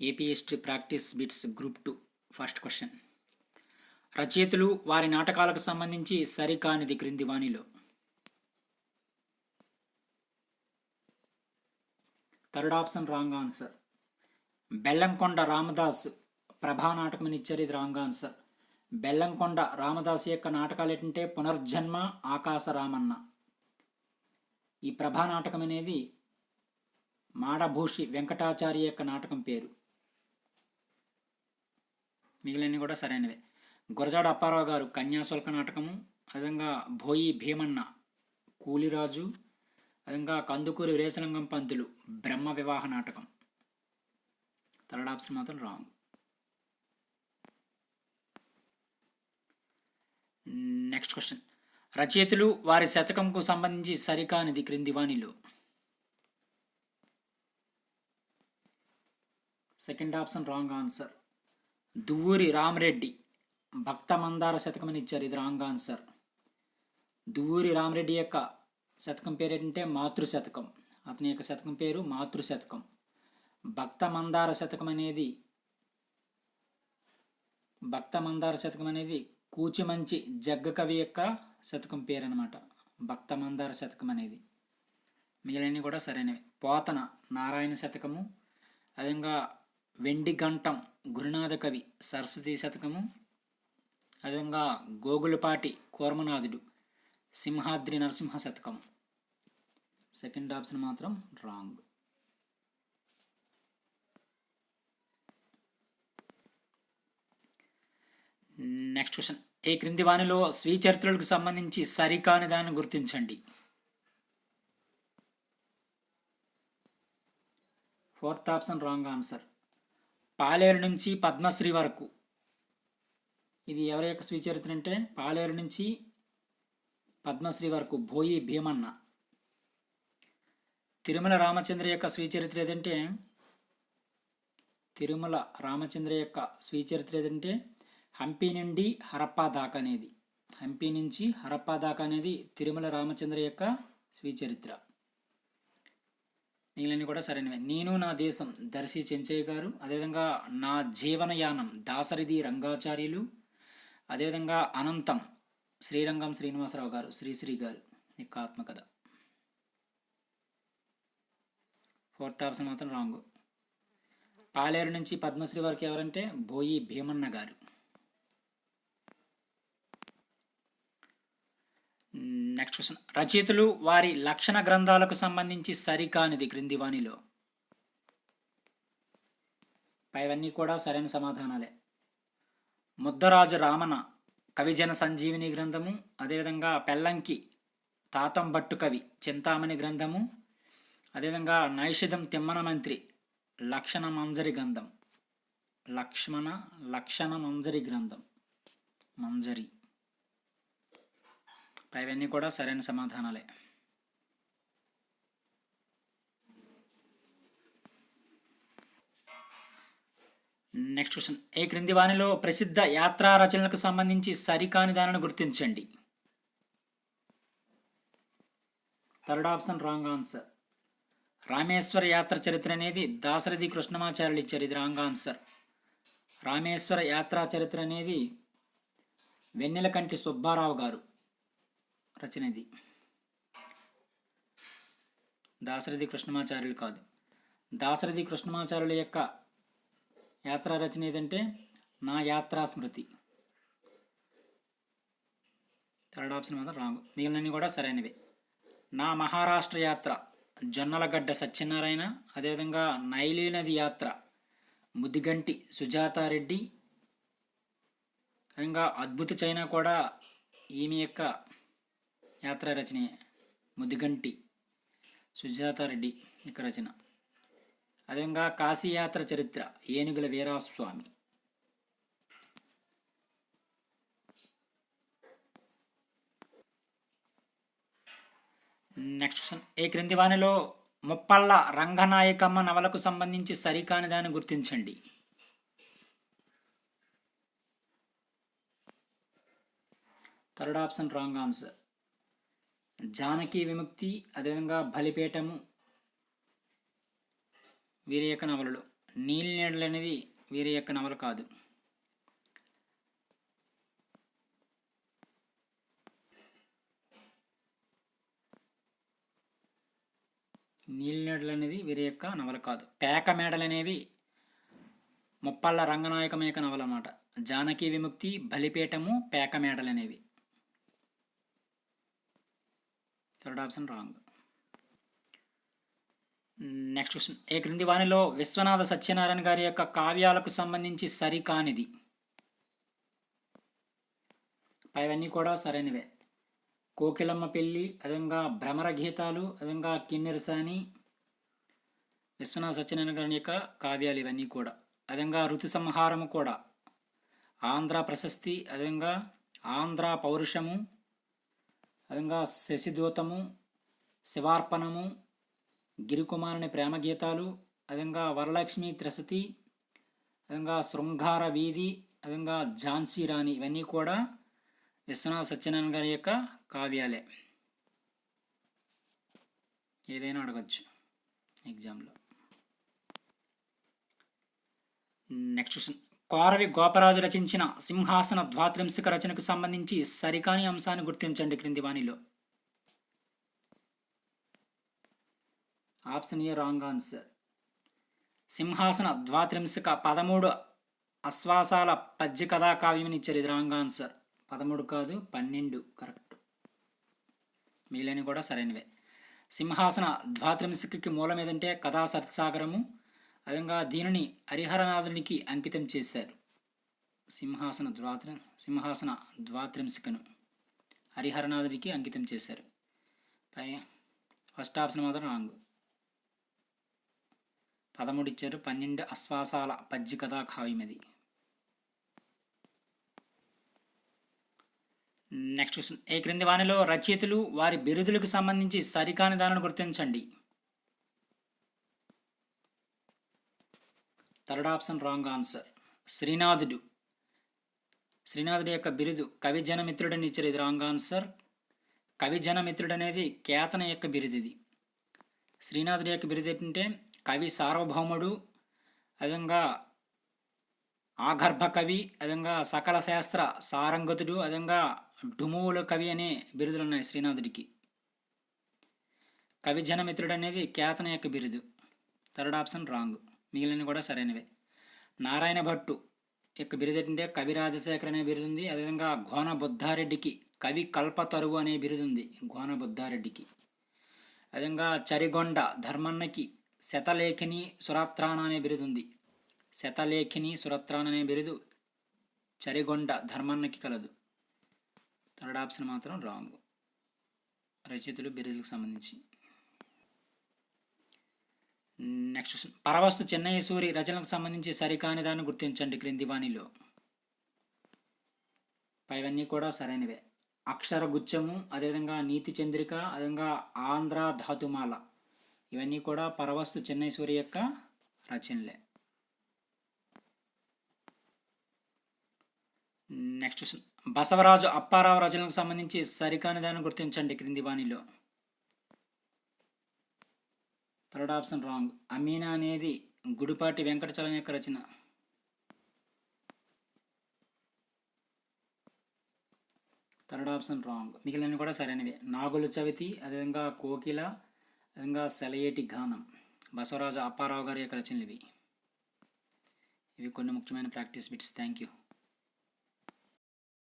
AP history practice bits group two first question రచయితలు వారి నాటకాలకు సంబంధించి సరికానిది క్రింది వాణిలో. Third option wrong answer Bellamkonda Ramadas ప్రభా నాటకం ఇచ్చారు ఇది రాంగ్ ఆన్సర్ బెల్లంకొండ రామదాస్ యొక్క నాటకాలు ఏంటంటే పునర్జన్మ ఆకాశ రామన్న. ఈ ప్రభా నాటకం అనేది మాడభూషి వెంకటాచార్య యొక్క నాటకం పేరు. మిగిలినవి కూడా సరైనవే. గురజాడ అప్పారావు గారు కన్యాశుల్క నాటకము అదేవిధంగా భోయి భీమన్న కూలిరాజు అదేవిధంగా కందుకూరి వీరేశలింగం పంతులు బ్రహ్మ వివాహ నాటకం. థర్డ్ ఆప్షన్ మాత్రం రాంగ్. Next question. రచయితలు వారి శతకంకు సంబంధించి సరికానిది క్రింది వాణిలో second option wrong answer. Duvvuri Ramareddy. భక్త మందార శతకం అని ఇచ్చారు ఇది రాంగ్ ఆన్సర్. దువ్వూరి రామరెడ్డి యొక్క శతకం పేరు ఏంటంటే మాతృ శతకం అతని యొక్క శతకం పేరు మాతృ శతకం భక్త మందార శతకం అనేది భక్త మందార శతకం అనేది కూచిమంచి జగ్గ కవి యొక్క శతకం పేరు అనమాట భక్త మందార శతకం అనేది. మిగిలినవి కూడా సరైనవి. పోతన నారాయణ శతకము అదేవిధంగా వెండి గంటం గురునాథ కవి సరస్వతి శతకము అదేవిధంగా గోగులపాటి కూర్మనాథుడు సింహాద్రి నరసింహ శతకం సెకండ్ ఆప్షన్ మాత్రం రాంగ్. Next question. ఏ క్రింది వానిలో స్వీచరిత్రలకు సంబంధించి సరికాని దాన్ని గుర్తించండి. Fourth option wrong answer. Paleru నుంచి పద్మశ్రీ వరకు. ఇది ఎవరి యొక్క స్వీచరిత్ర అంటే పాలేరు నుంచి పద్మశ్రీ వరకు భోయి భీమన్న. తిరుమల రామచంద్ర యొక్క స్వీచరిత్ర ఏదంటే తిరుమల రామచంద్ర యొక్క స్వీచరిత్ర ఏదంటే హంపి నుండి హరప్పా దాకా అనేది. హంపి నుంచి హరప్పా దాకా అనేది తిరుమల రామచంద్ర యొక్క స్వీచరిత్ర. మిగిలినవి కూడా సరైనవే. నేను నా దేశం దర్శి చెంచయ్య గారు అదేవిధంగా నా జీవనయానం దాసరిది రంగాచార్యులు అదేవిధంగా అనంతం శ్రీరంగం శ్రీనివాసరావు గారు శ్రీశ్రీ గారు. యొక్క ఆత్మకథ. ఫోర్త్ ఆప్షన్ మాత్రం రాంగ్. పాలేరు నుంచి పద్మశ్రీ వరకు ఎవరంటే బోయి భీమన్న గారు. నెక్స్ట్ క్వశ్చన్ రచయితలు వారి లక్షణ గ్రంథాలకు సంబంధించి సరికానిది క్రింది వాణిలో పైవన్నీ కూడా సరైన సమాధానాలే. ముద్దరాజు రామన కవిజన సంజీవిని గ్రంథము అదేవిధంగా పెల్లంకి తాతం భట్టు కవి చింతామణి గ్రంథము అదేవిధంగా నైషిధం తిమ్మన మంత్రి లక్షణ మంజరి గ్రంథం. లక్ష్మణ లక్షణ మంజరి గ్రంథం. మంజరి. పైవన్నీ కూడా సరైన సమాధానాలే. Next question. ఏ క్రింది వాణిలో ప్రసిద్ధ యాత్రా రచనలకు సంబంధించి సరికాని దానిని గుర్తించండి? Third option wrong answer. Rameshwara యాత్ర చరిత్ర అనేది దాశరథి కృష్ణమాచార్యులు ఇచ్చారు. ఇది రాంగ్ ఆన్సర్. రామేశ్వర యాత్రా చరిత్ర అనేది వెన్నెలకంటి సుబ్బారావు గారు. రచన ఇది దాసరథి కృష్ణమాచార్యులు కాదు. దాశరథి కృష్ణమాచార్యుల యొక్క యాత్రా రచన ఏదంటే నా యాత్రా స్మృతి. థర్డ్ ఆప్షన్ మాత్రం రాంగ్. మిగిలినవి కూడా సరైనవే. నా మహారాష్ట్ర యాత్ర జొన్నలగడ్డ సత్యనారాయణ అదేవిధంగా నైలీ నది యాత్ర ముదిగంటి సుజాతారెడ్డి ఇంకా అద్భుత చైనా కూడా ఈమె యొక్క యాత్రా రచన ముదిగంటి సుజాతారెడ్డి యొక్క రచన. అదేవిధంగా కాశీయాత్ర చరిత్ర ఏనుగుల వీరాస్వామి. నెక్స్ట్ క్వశ్చన్ ఏ క్రింది వానిలో ముప్పళ్ళ రంగనాయకమ్మ నవలకు సంబంధించి సరికాని దాన్ని గుర్తించండి? Third option wrong answer Janaki Vimukti అదేవిధంగా బలిపీఠము వీరి యొక్క నవలలు. నీళ్ళ నీడలు అనేది వీరి యొక్క నవల కాదు. నీళ్ళ నీడలు అనేది వీరి యొక్క నవల కాదు. పేక మేడలు అనేవి ముప్పళ్ళ రంగనాయకం నవల అన్నమాట జానకి విముక్తి బలిపీఠము పేక మేడలు అనేవి. Third option wrong next question ఏ క్రింది వాణిలో విశ్వనాథ సత్యనారాయణ గారి యొక్క కావ్యాలకు సంబంధించి సరికానిది పైవన్నీ కూడా సరైనవే. కోకిలమ్మ పెళ్ళి అదంగా భ్రమర గీతాలు అదంగా కిన్నెరసాని విశ్వనాథ సత్యనారాయణ గారి యొక్క కావ్యాలు ఇవన్నీ కూడా. అదంగా ఋతు సంహారము కూడా. ఆంధ్ర ప్రశస్తి అదంగా ఆంధ్ర పౌరుషము అదంగా శశిదూతము శివార్పణము గిరికుమారుని ప్రేమ గీతాలు అదంగా వరలక్ష్మి త్రసతి అదంగా శృంగార వీధి అదంగా ఝాన్సీ రాణి ఇవన్నీ కూడా విశ్వనాథ సత్యనారాయణ గారి యొక్క కావ్యాలే. ఏదైనా అడగచ్చు ఎగ్జామ్లో. Next question. కోరవి గోపరాజు రచించిన సింహాసన ద్వాత్రింశిక రచనకు సంబంధించి సరికాని అంశాన్ని గుర్తించండి క్రింది వాణిలో. Option A wrong answer. Simhasana Dwatrimsika పదమూడు అశ్వాసాల పద్య కథా కావ్యం ఇచ్చారు. ఇది రాంగ్ ఆన్సర్. పదమూడు కాదు పన్నెండు. కరెక్ట్. మిగిలిన కూడా సరైనవే. సింహాసన ద్వాత్రింశికకి మూలం ఏదంటే కథా సత్సాగరము అదంగా దీనిని హరిహరనాథునికి అంకితం చేశారు. సింహాసన ద్వాత్ర సింహాసన ద్వాత్రింశికను హరిహరనాథుడికి అంకితం చేశారు. పై ఫస్ట్ ఆప్షన్ మాత్రం రాంగ్ పదమూడు ఇచ్చారు. పన్నెండు అశ్వాసాల పద్య కథా కావ్యం ఇది నెక్స్ట్ క్వశ్చన్. ఏ క్రింది వాణిలో రచయితలు వారి బిరుదులకు సంబంధించి సరికాని దానిని గుర్తించండి? థర్డ్ ఆప్షన్ రాంగ్ ఆన్సర్ శ్రీనాథుడు శ్రీనాథుడి యొక్క బిరుదు కవి జనమిత్రుడని ఇచ్చారు ఇది రాంగ్ ఆన్సర్ కవి జనమిత్రుడు అనేది కేతన యొక్క బిరుదు ఇది శ్రీనాథుడి యొక్క బిరుదు ఏంటంటే కవి సార్వభౌముడు అదంగా ఆగర్భ కవి అదంగా సకల శాస్త్ర సారంగతుడు అదంగా డుమువుల కవి అనే బిరుదులు ఉన్నాయి శ్రీనాథుడికి కవి జనమిత్రుడు అనేది కేతన యొక్క బిరుదు. థర్డ్ ఆప్షన్ రాంగ్ మిగిలిన కూడా సరైనవే. నారాయణ భట్టు యొక్క బిరుదు ఏంటంటే కవి రాజశేఖర్ అనే బిరుదు ఉంది అదేవిధంగా గోన బుద్ధారెడ్డికి కవి కల్పతరువు అనే బిరుదు ఉంది గోన బుద్ధారెడ్డికి. అదేవిధంగా చరిగొండ ధర్మన్నకి శతలేఖిని సురాత్రాణ అనే బిరుదు ఉంది శతలేఖిని సురత్రాణ అనే బిరుదు చరిగొండ ధర్మన్నకి కలదు. థర్డ్ ఆప్షన్ మాత్రం రాంగ్. రచయితలు బిరుదులకు సంబంధించి నెక్స్ట్ క్వశ్చన్ పరవస్తు చెన్నై సూరి రచనలకు సంబంధించి సరికాని దాన్ని గుర్తించండి క్రింది వాణిలో. పైవన్నీ కూడా సరైనవే. అక్షర గుచ్చము అదేవిధంగా నీతి చంద్రిక అదేవిధంగా ఆంధ్ర ధాతుమాల. ఇవన్నీ కూడా పరవస్తు చెన్నై సూరి యొక్క రచనలే. నెక్స్ట్ బసవరాజు అప్పారావు రచనలకు సంబంధించి సరికాని దాన్ని గుర్తించండి క్రింది వాణిలో. Third option wrong. అమీనా అనేది గుడిపాటి వెంకటచలం యొక్క రచన. Third option wrong. మిగిలిన కూడా సరైనవి. నాగులు చవితి అదేవిధంగా కోకిల అదేవిధంగా సెలయేటి గానం. బసవరాజు అప్పారావు గారి యొక్క రచనలు ఇవి. ఇవి కొన్ని ముఖ్యమైన ప్రాక్టీస్ బిట్స్. Thank you.